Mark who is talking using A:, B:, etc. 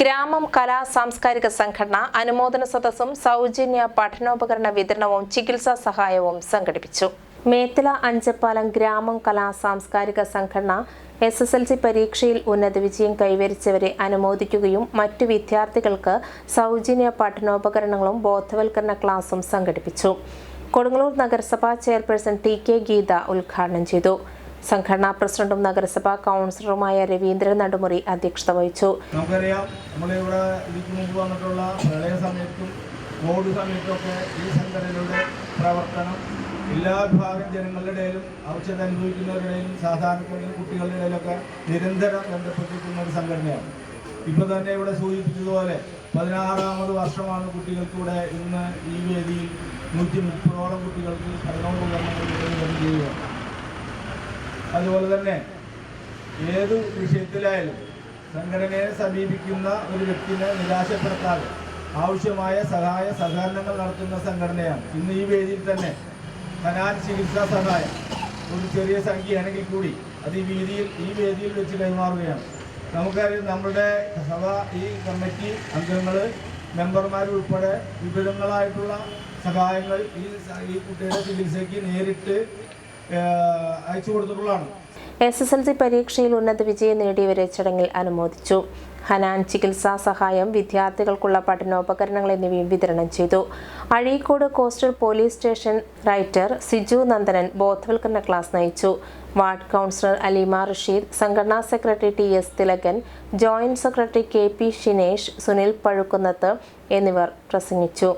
A: ഗ്രാമം കലാ സാംസ്കാരിക സംഘടന അനുമോദന സദസ്സും സൗജന്യ പഠനോപകരണ വിതരണവും ചികിത്സാ സഹായവും സംഘടിപ്പിച്ചു. മേത്തല അഞ്ചപ്പാലം ഗ്രാമം കലാ സാംസ്കാരിക സംഘടന എസ് എസ് എൽ സി പരീക്ഷയിൽ ഉന്നത വിജയം കൈവരിച്ചവരെ അനുമോദിക്കുകയും മറ്റു വിദ്യാർത്ഥികൾക്ക് സൗജന്യ പഠനോപകരണങ്ങളും ബോധവൽക്കരണ ക്ലാസും സംഘടിപ്പിച്ചു. കൊടുങ്ങല്ലൂർ നഗരസഭാ ചെയർപേഴ്സൺ ടി കെ ഗീത ഉദ്ഘാടനം ചെയ്തു. സംഘടനാ പ്രസിഡന്റും നഗരസഭാ കൗൺസിലറുമായ രവീന്ദ്രൻ നടുമുറി അധ്യക്ഷത വഹിച്ചു.
B: വന്നിട്ടുള്ള കോവിഡ് സമയത്തൊക്കെ ഈ സംഘടനയുടെ പ്രവർത്തനം എല്ലാ വിഭാഗം ജനങ്ങളുടെ ഇടയിലും ആവശ്യത അനുഭവിക്കുന്നവരുടെ ഇടയിലും കുട്ടികളുടെ ഇടയിലൊക്കെ നിരന്തരം ബന്ധപ്പെട്ടിരിക്കുന്ന ഒരു സംഘടനയാണ്. ഇപ്പോൾ തന്നെ ഇവിടെ സൂചിപ്പിച്ചതുപോലെ പതിനാറാമത് വർഷമാണ് കുട്ടികൾക്കൂടെ ഇന്ന് ഈ വേദിയിൽ നൂറ്റി മുപ്പതോളം കുട്ടികൾക്ക് പഠനോപകരണങ്ങൾ ചെയ്യുകയാണ് അതുപോലെ തന്നെ ഏത് വിഷയത്തിലായാലും സംഘടനയെ സമീപിക്കുന്ന ഒരു വ്യക്തിനെ നിരാശപ്പെടുത്താതെ ആവശ്യമായ സഹായ സഹകരണങ്ങൾ നടത്തുന്ന സംഘടനയാണ്. ഇന്ന് ഈ വേദിയിൽ തന്നെ കനാൻ ചികിത്സാ സഹായം ഒരു ചെറിയ സംഖ്യയാണെങ്കിൽ കൂടി അത് ഈ വേദിയിൽ ഈ വേദിയിൽ വെച്ച് കൈമാറുകയാണ്. നമുക്കറിയാം നമ്മുടെ സഭ ഈ കമ്മിറ്റി അംഗങ്ങൾ മെമ്പർമാരുൾപ്പെടെ വിവിധങ്ങളായിട്ടുള്ള സഹായങ്ങൾ ഈ ഈ കുട്ടിയുടെ ചികിത്സയ്ക്ക് നേരിട്ട് അയച്ചു കൊടുത്തിട്ടുള്ളതാണ്.
A: എസ് എസ് എൽ സി പരീക്ഷയിൽ ഉന്നത വിജയം നേടിയവരെ ചടങ്ങിൽ അനുമോദിച്ചു. ഹനാൻ ചികിത്സാ സഹായം വിദ്യാർത്ഥികൾക്കുള്ള പഠനോപകരണങ്ങൾ എന്നിവയും വിതരണം ചെയ്തു. Azhikode coastal police station writer Siju Nandanan ബോധവൽക്കരണ ക്ലാസ് നയിച്ചു. വാർഡ് കൗൺസിലർ അലീമ റഷീദ് സംഘടനാ secretary T S Thilakan joint secretary K P Shinesh Sunil Pazhukkunnath എന്നിവർ പ്രസംഗിച്ചു.